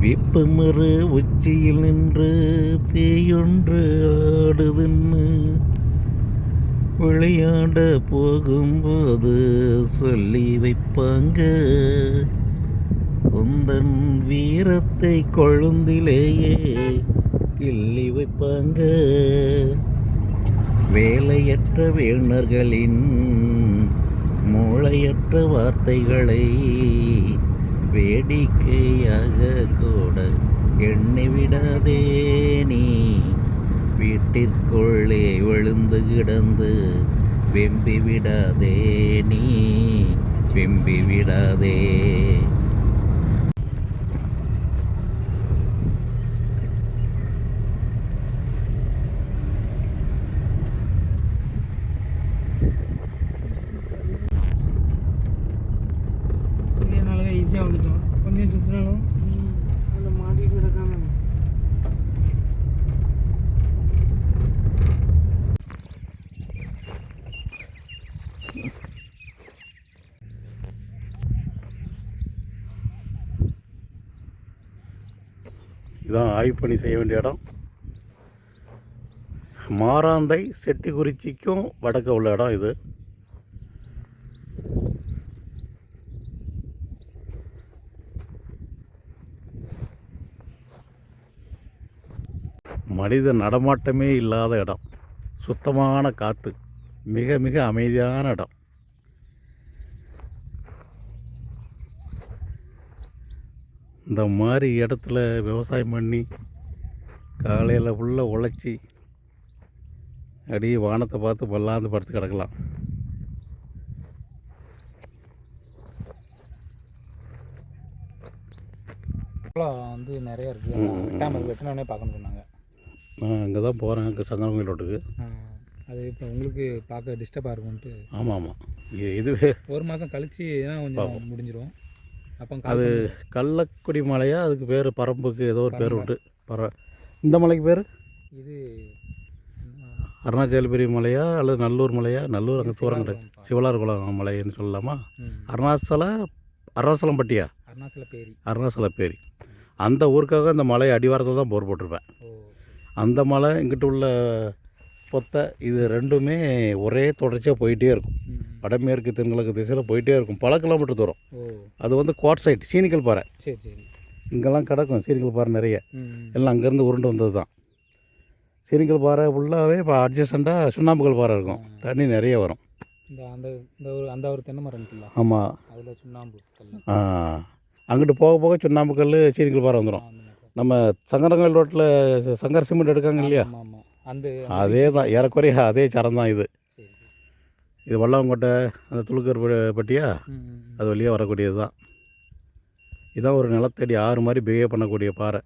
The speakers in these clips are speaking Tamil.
வேப்பமர உச்சியில் நின்று பேயொன்று ஆடுதுன்னு விளையாட போகும்போது சொல்லி வைப்பாங்க. உந்தன் வீரத்தை கொழுந்திலேயே கிள்ளி வைப்பாங்க. வேலையற்ற வேணர்களின் மூளையற்ற வார்த்தைகளை வேடிக்கையாக கூட எண்ணி விடாதே நீ. வீட்டிற்குள்ளே விழுந்து கிடந்து வெம்பி விடாதே நீ. வெம்பி விடாதே. கிடக்காம. இதான் ஆய்வு பணி செய்ய வேண்டிய இடம். மாராந்தை செட்டிக்குறிச்சிக்கும் வடக்க உள்ள இடம் இது. மனித நடமாட்டமே இல்லாத இடம். சுத்தமான காற்று மிக மிக அமைதியான இடம். இந்த மாதிரி இடத்துல விவசாயம் பண்ணி காலையில் ஃபுல்லாக உழைச்சி அப்படியே வானத்தை பார்த்து பல்லாந்து படுத்து கிடக்கலாம். வந்து நிறைய இருக்குது வெட்டாமல் வெட்டினோடனே பார்க்கணும் சொன்னாங்க. நான் அங்கே தான் போகிறேன் அங்கே சங்கரங்கோயில் ரோட்டுக்கு. அது இப்போ உங்களுக்கு பார்க்க டிஸ்டர்பாக இருக்கும்ன்ட்டு. ஆமாம் ஆமாம் இது இதுவே ஒரு மாதம் கழிச்சு தான் கொஞ்சம் முடிஞ்சிரும். அப்போ அது கள்ளக்குடி மலையா அதுக்கு பேர் பரம்புக்கு ஏதோ ஒரு பேர் உண்டு. பர இந்த மலைக்கு பேர்? இது அருணாச்சலபுரி மலையா அல்லது நல்லூர் மலையா? நல்லூர் அங்கே தூரம் கிடையாது. சிவலார் குளம் மலைன்னு சொல்லலாமா? அருணாச்சல அருணாச்சலம்பட்டியா அருணாச்சல பேரி அருணாச்சலப்பேரி அந்த ஊருக்காக அந்த மலை அடிவாரத்தில் தான் போர் போட்டிருப்பேன். அந்த மலை இங்கிட்ட உள்ள பொத்தை இது ரெண்டுமே ஒரே தொடர்ச்சியாக போயிட்டே இருக்கும். வடமேற்கு தென்கிழக்கு திசையில் போயிட்டே இருக்கும். பல கிலோமீட்டர் தூரம். அது வந்து கோட் சைட் சீனிக்கல் பாறை. இங்கெல்லாம் கிடக்கும் சீனிக்கல் பாறை நிறைய. எல்லாம் அங்கேருந்து உருண்டு வந்தது தான். சீனிக்கல் பாறை ஃபுல்லாகவே இப்போ அட்ஜஸ்டண்ட்டாக சுண்ணாம்புக்கல் பாறை இருக்கும். தண்ணி நிறைய வரும். அந்த ஒரு அந்த ஒரு தென்னை மரம் ஆமாம் அதில் சுண்ணாம்பு கல் அங்கிட்டு போக போக சுண்ணாம்புக்கல் சீனிக்கல் பாறை வந்துடும் நம்ம சங்கரங்கல் ரோட்டில் சங்கர் சிமெண்ட் எடுக்காங்க இல்லையா? அந்த அதே தான் ஏறக்குறைய அதே சரம் தான் இது. இது வல்லாங்கோட்டை அந்த துளுக்கர் பட்டியா. அது வழியாக வரக்கூடியது தான். இதான் ஒரு நிலத்தடி ஆறு மாதிரி பிஹேவ் பண்ணக்கூடிய பாறை.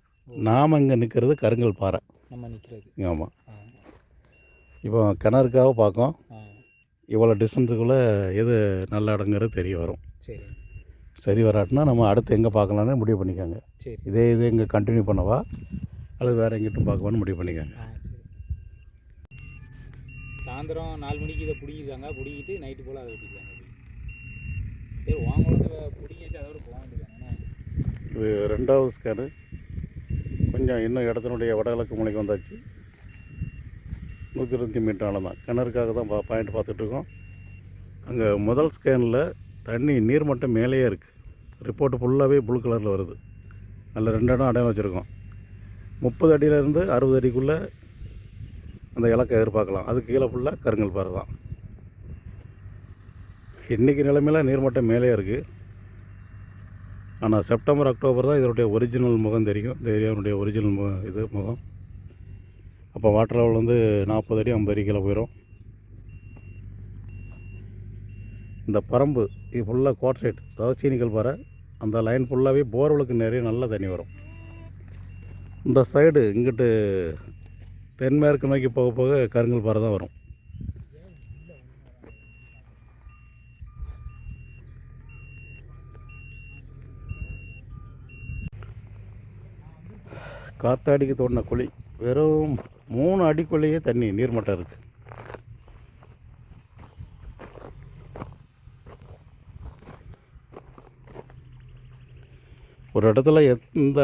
நாம் இங்கே நிற்கிறது கருங்கல் பாறை. நம்ம நிற்கிறது ஆமாம் இப்போ கிணறுக்காக பார்க்கோம். இவ்வளோ டிஸ்டன்ஸுக்குள்ளே எது நல்ல இடங்கிறது தெரிய வரும். சரி. சரி வராட்டினா நம்ம அடுத்து எங்கே பார்க்கலான்னு முடிவு பண்ணிக்கோங்க. சரி. இதே இது இங்கே கண்டினியூ பண்ணவா? அல்லது வேறு எங்கிட்டும் பார்க்கவான்னு முடிவு பண்ணிக்கோங்க. சாயந்தரம் நாலு மணிக்கு இதை பிடிக்கிட்டாங்க பிடிக்கிட்டு நைட்டு போல் அதை வெட்டிக்கிறாங்க. சரி வாங்கலாம் பிடிங்கி வச்சு அதோட போக இது ரெண்டாவது ஸ்கேனு கொஞ்சம் இன்னும் இடத்தினுடைய வடகிழக்கு மூலைக்கு வந்தாச்சு. நூற்றி இருபத்தி மீட்டர் தான். கிணறுக்காக தான் பா பாயிண்ட் பார்த்துட்ருக்கோம் அங்கே முதல் ஸ்கேனில் தண்ணி நீர்மட்டம் மேலேயே இருக்குது ரிப்போர்ட் ஃபுல்லாகவே ப்ளூ கலரில் வருது. நல்ல ரெண்டு இடம் அடையாளம் வச்சுருக்கோம். முப்பது அடியிலேருந்து அறுபது அடிக்குள்ளே அந்த இலக்கை எதிர்பார்க்கலாம். அதுக்கு கீழே ஃபுல்லாக கருங்கல் பாறை தான். இன்றைக்கி நிலைமையில் நீர்மட்டம் மேலே இருக்குது ஆனால் செப்டம்பர் அக்டோபர் தான் இதனுடைய ஒரிஜினல் முகம் தெரியும். இந்த ஏரியாவுடைய ஒரிஜினல் மு இது முகம். அப்போ வாட்டர் லெவல் வந்து நாற்பது அடி ஐம்பது அடி கீழே போயிடும் இந்த பரம்பு இது ஃபுல்லாக கோட் சைட் அதாவது சீனிக்கல் பாறை அந்த லைன் ஃபுல்லாகவே போர்வெலுக்கு நிறைய நல்ல தண்ணி வரும். இந்த சைடு இங்கிட்டு தென்மேற்கு நோக்கி போக போக கருங்கல் பாறை தான் வரும். காத்தாடிக்கு தோண்டின குழி வெறும் மூணு அடிக்குள்ளேயே தண்ணி நீர்மட்டம் இருக்குது ஒரு இடத்துல எந்த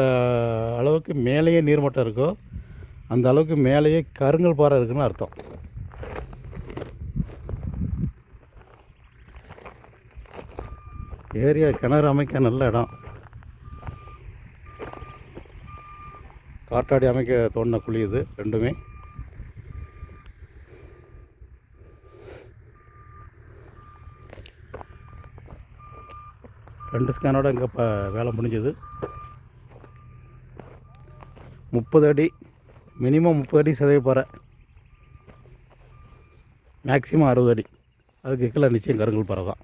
அளவுக்கு மேலேயே நீர்மட்டம் இருக்கோ அந்த அளவுக்கு மேலேயே கருங்கல் பாறை இருக்குன்னு அர்த்தம். ஏரியா கிணறு அமைக்க நல்ல இடம். காற்றாடி அமைக்க தோண்டின குழி இது ரெண்டுமே. ரெண்டு ஸ்கேனோட இங்கே இப்போ வேலை முடிஞ்சது. முப்பது அடி மினிமம் முப்பது அடி சிதைய போகிற மேக்ஸிமம் அறுபது அடி. அதுக்கு கீழே நிச்சயம் கருங்கல் பாறை தான்.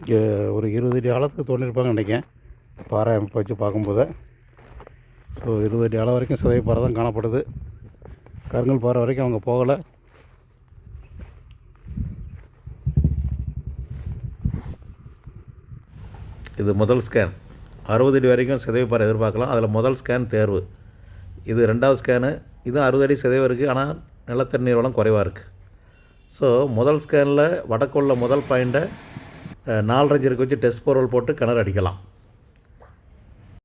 இங்கே ஒரு இருபது அடி ஆழத்துக்கு தோண்டிருப்பாங்கன்னு நினைக்கிறேன். பாறை அமைப்பை வச்சு பார்க்கும்போது. ஸோ இருபது அடி ஆழம் வரைக்கும் சிதைய பாறை தான் காணப்படுது. கருங்கல் பாறை வரைக்கும் அவங்க போகலை. இது முதல் ஸ்கேன் அறுபது அடி வரைக்கும் சிதைவுப்பாறை எதிர்பார்க்கலாம். அதில் முதல் ஸ்கேன் தேர்வு. இது ரெண்டாவது ஸ்கேனு இது அறுபது அடி சிதைவு இருக்குது ஆனால் நிலத்தண்ணீர் வளம் குறைவாக இருக்குது ஸோ முதல் ஸ்கேனில் வடக்குள்ள முதல் பாயிண்ட்டை நாலரஞ்சருக்கு வச்சு டெஸ்ட் பொருள் போட்டு கிணறு அடிக்கலாம்.